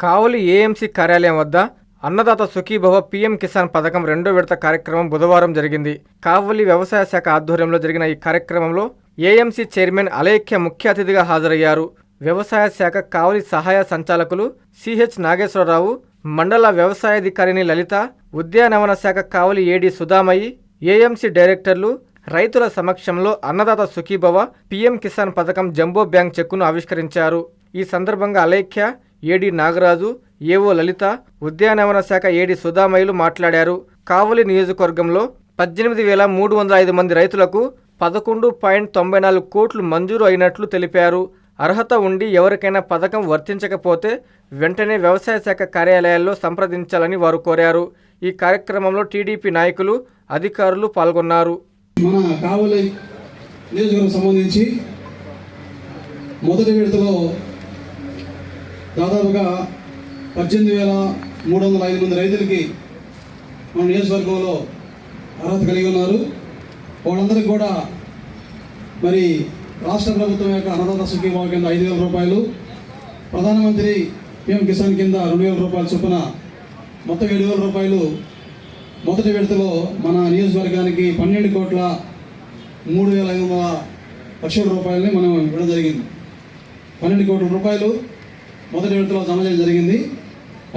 కావలి AMC కార్యాలయం వద్ద Annadata Sukhibhava PM Kisan పథకం రెండో విడత కార్యక్రమం బుధవారం జరిగింది. కావలి వ్యవసాయ శాఖ ఆధ్వర్యంలో జరిగిన ఈ కార్యక్రమంలో ఏఎంసీ చైర్మన్ అలేఖ్య ముఖ్య అతిథిగా హాజరయ్యారు. వ్యవసాయ శాఖ కావలి సహాయ సంచాలకులు సిహెచ్ నాగేశ్వరరావు మండల వ్యవసాయాధికారిని లలిత ఉద్యానవన శాఖ కావలి ఏడి సుధామయి ఏఎంసీ డైరెక్టర్లు రైతుల సమక్షంలో అన్నదాత సుఖీభవ పీఎం కిసాన్ పథకం జంబో బ్యాంక్ చెక్కును ఆవిష్కరించారు. ఈ సందర్భంగా అలేఖ్య ఏడి నాగరాజు ఏవో లలిత ఉద్యానవన శాఖ ఏడి సుధామయులు మాట్లాడారు. కావలి నియోజకవర్గంలో పద్దెనిమిది వేల మూడు వందల ఐదు మంది రైతులకు పదకొండు పాయింట్ తొంభై నాలుగు కోట్లు మంజూరు అయినట్లు తెలిపారు. అర్హత ఉండి ఎవరికైనా పథకం వర్తించకపోతే వెంటనే వ్యవసాయ శాఖ కార్యాలయాల్లో సంప్రదించాలని వారు కోరారు. ఈ కార్యక్రమంలో టీడీపీ నాయకులు అధికారులు పాల్గొన్నారు. మన కావలి నియోజకవర్గం సంబంధించి మొదటి విడతలో దాదాపుగా పద్దెనిమిది వేల మూడు వందల ఐదు మంది రైతులకి మన నియోజకవర్గంలో అర్హత కలిగి ఉన్నారు. వాళ్ళందరికీ కూడా మరి రాష్ట్ర ప్రభుత్వం యొక్క అన్నదాత సుఖీభావ కింద ఐదు వేల రూపాయలు ప్రధానమంత్రి పిఎం కిసాన్ కింద రెండు వేల రూపాయల చొప్పున మొత్తం ఏడు వేల రూపాయలు. మొదటి విడతలో మన నియోజకవర్గానికి పన్నెండు కోట్ల మూడు వేల ఐదు వందల లక్షల రూపాయలని మనం ఇవ్వడం జరిగింది. పన్నెండు కోట్ల రూపాయలు. మొదటి విడతలో జమ చేయడం జరిగింది.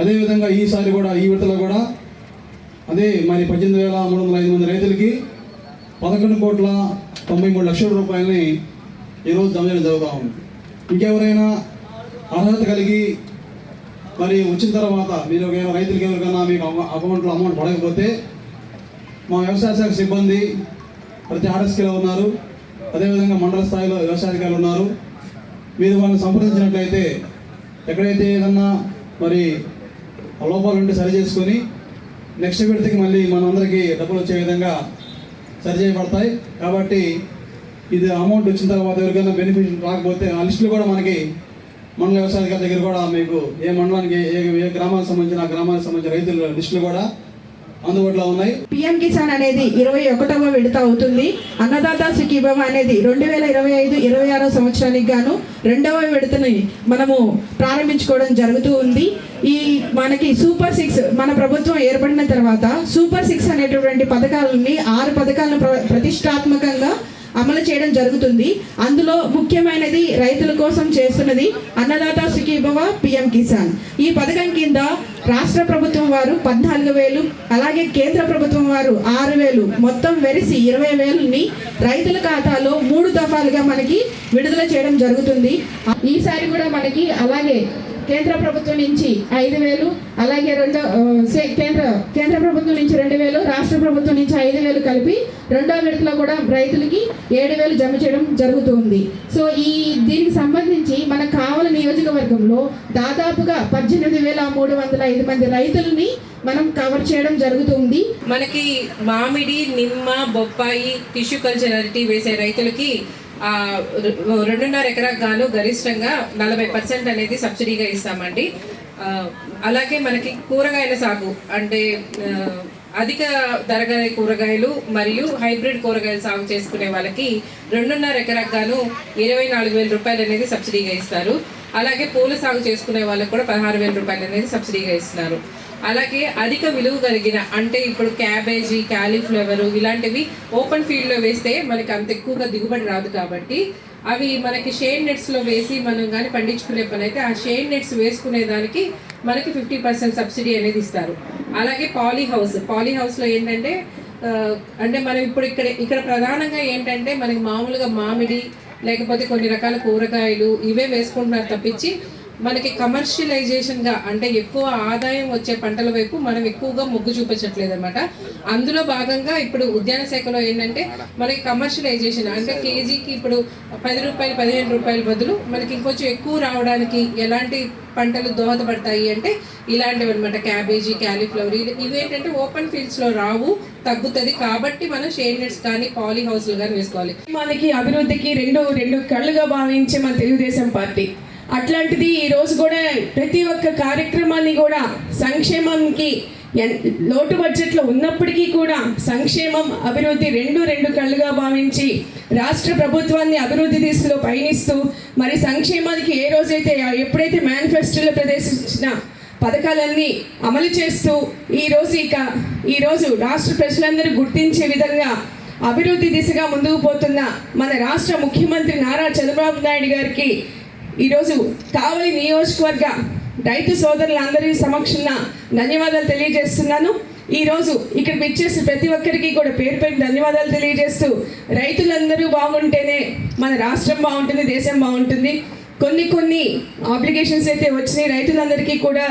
అదేవిధంగా ఈసారి కూడా ఈ విడతలో కూడా అదే మరి పద్దెనిమిది వేల మూడు వందల ఐదు మంది రైతులకి పదకొండు కోట్ల తొంభై మూడు లక్షల రూపాయలని ఈరోజు జమ చేయడం జరుగుతూ ఉంది. ఇంకెవరైనా అర్హత కలిగి మరి వచ్చిన తర్వాత మీరు ఒకవేళ రైతులకి ఎవరికైనా మీకు అకౌంట్లో అమౌంట్ పడకపోతే మా వ్యవసాయ శాఖ సిబ్బంది ప్రతి ఆర్ఎస్కేలో ఉన్నారు. అదేవిధంగా మండల స్థాయిలో వ్యవసాయాధికారులు ఉన్నారు. మీరు వాళ్ళని సంప్రదించినట్లయితే ఎక్కడైతే ఏదన్నా మరి లోపాలు ఉంటే సరి చేసుకొని నెక్స్ట్ విడతకి మళ్ళీ మనందరికీ డబ్బులు వచ్చే విధంగా సరి చేయబడతాయి. కాబట్టి ఇది అమౌంట్ వచ్చిన తర్వాత ఎవరికైనా బెనిఫిట్ రాకపోతే ఆ లిస్టులు కూడా మనకి మండల వ్యవసాయ దగ్గర కూడా మీకు ఏ మండలానికి ఏ ఏ గ్రామానికి సంబంధించిన ఆ గ్రామానికి సంబంధించిన రైతుల లిస్టులు కూడా అందుబాటులో ఉన్నాయి. పిఎం కిసాన్ అనేది ఇరవై ఒకటవ విడత అవుతుంది. అన్నదాత సుఖీభవ అనేది రెండు వేల ఇరవై ఐదు ఇరవై ఆరో సంవత్సరానికి గాను రెండవ విడతని మనము ప్రారంభించుకోవడం జరుగుతూ ఉంది. ఈ మనకి సూపర్ సిక్స్ మన ప్రభుత్వం ఏర్పడిన తర్వాత సూపర్ సిక్స్ అనేటటువంటి పథకాలని ఆరు పథకాలను ప్ర- ప్రతిష్టాత్మకంగా అమలు చేయడం జరుగుతుంది. అందులో ముఖ్యమైనది రైతుల కోసం చేస్తున్నది అన్నదాత సుఖీభవ పిఎం కిసాన్. ఈ పథకం కింద రాష్ట్ర ప్రభుత్వం వారు పద్నాలుగు వేలు అలాగే కేంద్ర ప్రభుత్వం వారు ఆరు వేలు మొత్తం వెరిసి ఇరవై వేలుని రైతుల ఖాతాలో మూడు దఫాలుగా మనకి విడుదల చేయడం జరుగుతుంది. ఈసారి కూడా మనకి అలాగే కేంద్ర ప్రభుత్వం నుంచి ఐదు వేలు అలాగే రెండో సే- కేంద్ర కేంద్ర ప్రభుత్వం నుంచి రెండు వేలు రాష్ట్ర ప్రభుత్వం నుంచి ఐదు వేలు కలిపి రెండో విడతలో కూడా రైతులకి ఏడు వేలు జమ చేయడం జరుగుతుంది. సో ఈ దీనికి సంబంధించి మన కావల నియోజకవర్గంలో దాదాపుగా పద్దెనిమిది వేల మూడు వందల ఐదు మంది రైతులని మనం కవర్ చేయడం జరుగుతుంది. మనకి మామిడి నిమ్మ బొప్పాయి టిష్యూ కల్చర్ వేసే రైతులకి రెండున్నర ఎకరాకు గాను గరిష్టంగా నలభై పర్సెంట్ అనేది సబ్సిడీగా ఇస్తామండి. అలాగే మనకి కూరగాయల సాగు అంటే అధిక ధర గల కూరగాయలు మరియు హైబ్రిడ్ కూరగాయలు సాగు చేసుకునే వాళ్ళకి రెండున్నర ఎకరాకు గాను ఇరవై నాలుగు వేల రూపాయలు అనేది సబ్సిడీగా ఇస్తారు. అలాగే పూల సాగు చేసుకునే వాళ్ళకి కూడా పదహారు వేల రూపాయలు అనేది సబ్సిడీగా ఇస్తున్నారు. అలాగే అధిక విలువ కలిగిన అంటే ఇప్పుడు క్యాబేజీ క్యాలీఫ్లవర్ ఇలాంటివి ఓపెన్ ఫీల్డ్లో వేస్తే మనకి అంత ఎక్కువగా దిగుబడి రాదు కాబట్టి అవి మనకి షేడ్ నెట్స్లో వేసి మనం కానీ పండించుకునే పని అయితే ఆ షేడ్ నెట్స్ వేసుకునే దానికి మనకి ఫిఫ్టీ పర్సెంట్ సబ్సిడీ అనేది ఇస్తారు. అలాగే పాలీ హౌస్ పాలీ హౌస్లో ఏంటంటే అంటే మనం ఇప్పుడు ఇక్కడ ఇక్కడ ప్రధానంగా ఏంటంటే మనకి మామూలుగా మామిడి లేకపోతే కొన్ని రకాల కూరగాయలు ఇవే వేసుకుంటున్నారు తప్పించి మనకి కమర్షియలైజేషన్గా అంటే ఎక్కువ ఆదాయం వచ్చే పంటల వైపు మనం ఎక్కువగా మొగ్గు చూపించట్లేదు అనమాట అందులో భాగంగా ఇప్పుడు ఉద్యాన శాఖలో ఏంటంటే మనకి కమర్షియలైజేషన్ అంటే కేజీకి ఇప్పుడు పది రూపాయలు పదిహేను రూపాయల బదులు మనకి ఇంకొంచెం ఎక్కువ రావడానికి ఎలాంటి పంటలు దోహదపడతాయి అంటే ఇలాంటివి అనమాట క్యాబేజీ క్యాలీఫ్లవర్ ఇవి ఇవేంటంటే ఓపెన్ ఫీల్డ్స్లో రావు తగ్గుతుంది. కాబట్టి మనం షేడ్ నెట్స్ కానీ పాలీ హౌస్లు కానీ వేసుకోవాలి. మనకి అభివృద్ధికి రెండు రెండు కళ్ళుగా భావించే మన తెలుగుదేశం పార్టీ. అట్లాంటిది ఈరోజు కూడా ప్రతి ఒక్క కార్యక్రమాన్ని కూడా సంక్షేమానికి ఎన్- లోటు బడ్జెట్లో ఉన్నప్పటికీ కూడా సంక్షేమం అభివృద్ధి రెండు రెండు కళ్ళుగా భావించి రాష్ట్ర ప్రభుత్వాన్ని అభివృద్ధి దిశలో పయనిస్తూ మరి సంక్షేమానికి ఏ రోజైతే ఎప్పుడైతే మేనిఫెస్టోలో ప్రదర్శించిన పథకాలన్నీ అమలు చేస్తూ ఈరోజు ఇక ఈరోజు రాష్ట్ర ప్రజలందరూ గుర్తించే విధంగా అభివృద్ధి దిశగా ముందుకు పోతున్న మన రాష్ట్ర ముఖ్యమంత్రి నారా చంద్రబాబు నాయుడు గారికి ఈరోజు కావలి నియోజకవర్గ రైతు సోదరులందరి సమక్షంన ధన్యవాదాలు తెలియజేస్తున్నాను. ఈరోజు ఇక్కడ వచ్చేసి ప్రతి ఒక్కరికి కూడా పేరు పెట్టి ధన్యవాదాలు తెలియజేస్తూ రైతులందరూ బాగుంటేనే మన రాష్ట్రం బాగుంటుంది దేశం బాగుంటుంది. కొన్ని కొన్ని అప్లికేషన్స్ అయితే వచ్చినాయి. రైతులందరికీ కూడా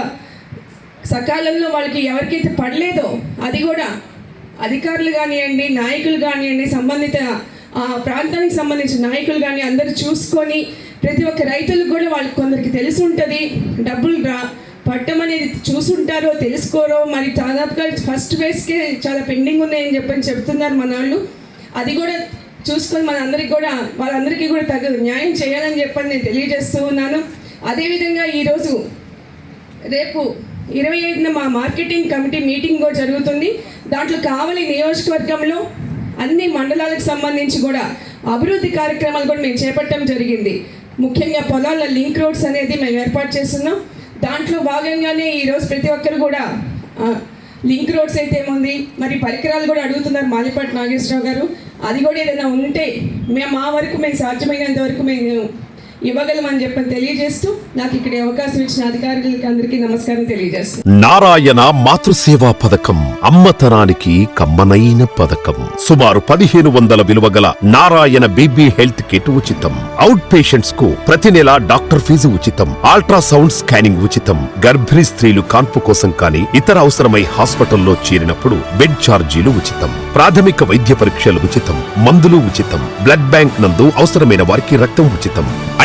సకాలంలో వాళ్ళకి ఎవరికైతే పడలేదో అది కూడా అధికారులు కానివ్వండి నాయకులు కానివ్వండి సంబంధిత ఆ ప్రాంతానికి సంబంధించిన నాయకులు కానీ అందరూ చూసుకొని ప్రతి ఒక్క రైతులకు కూడా వాళ్ళకి కొందరికి తెలిసి ఉంటుంది డబ్బులు రా పట్టం అనేది చూసుంటారో తెలుసుకోరో మరి దాదాపుగా ఫస్ట్ వేస్కే చాలా పెండింగ్ ఉన్నాయని చెప్పని చెప్తున్నారు మన వాళ్ళు అది కూడా చూసుకొని మనందరికి కూడా వాళ్ళందరికీ కూడా తగదు న్యాయం చేయాలని చెప్పని నేను తెలియజేస్తూ ఉన్నాను. అదేవిధంగా ఈరోజు రేపు ఇరవై ఐదున మా మార్కెటింగ్ కమిటీ మీటింగ్ కూడా జరుగుతుంది. దాంట్లో కావలి నియోజకవర్గంలో అన్ని మండలాలకు సంబంధించి కూడా అభివృద్ధి కార్యక్రమాలు కూడా మేము చేపట్టడం జరిగింది. ముఖ్యంగా పొలాల లింక్ రోడ్స్ అనేది మేము ఏర్పాటు చేస్తున్నాం. దాంట్లో భాగంగానే ఈరోజు ప్రతి ఒక్కరు కూడా లింక్ రోడ్స్ అయితే ఏముంది? మరి పరికరాలు కూడా అడుగుతున్నారు మాలిపాటి నాగేశ్వరరావు గారు. అది కూడా ఏదైనా ఉంటే మేము మా వరకు మేము సాధ్యమైనంత వరకు మేము ఇవ్వగలమని చెప్పని తెలియజేస్తూ నాకు ఇక్కడ అవకాశం ఇచ్చిన అధికారులకి అందరికీ నమస్కారం తెలియజేస్తున్నాను. నారాయణ మాతృసేవా పథకం అమ్మతనానికి కమ్మనైన పథకం. సుమారు పదిహేను వందల విలువ గల Narayana B B health kit ఉచితం. అవుట్ పేషెంట్స్కు ప్రతి నెల డాక్టర్ ఫీజు ఉచితం. అల్ట్రాసౌండ్ స్కానింగ్ ఉచితం. గర్భిణీ స్త్రీలు కాన్పు కోసం కానీ ఇతర అవసరమై హాస్పిటల్లో చేరినప్పుడు బెడ్ ఛార్జీలు ఉచితం. ప్రాథమిక వైద్య పరీక్షలు ఉచితం. మందులు ఉచితం. బ్లడ్ బ్యాంక్ నందు అవసరమైన వారికి రక్తం ఉచితం.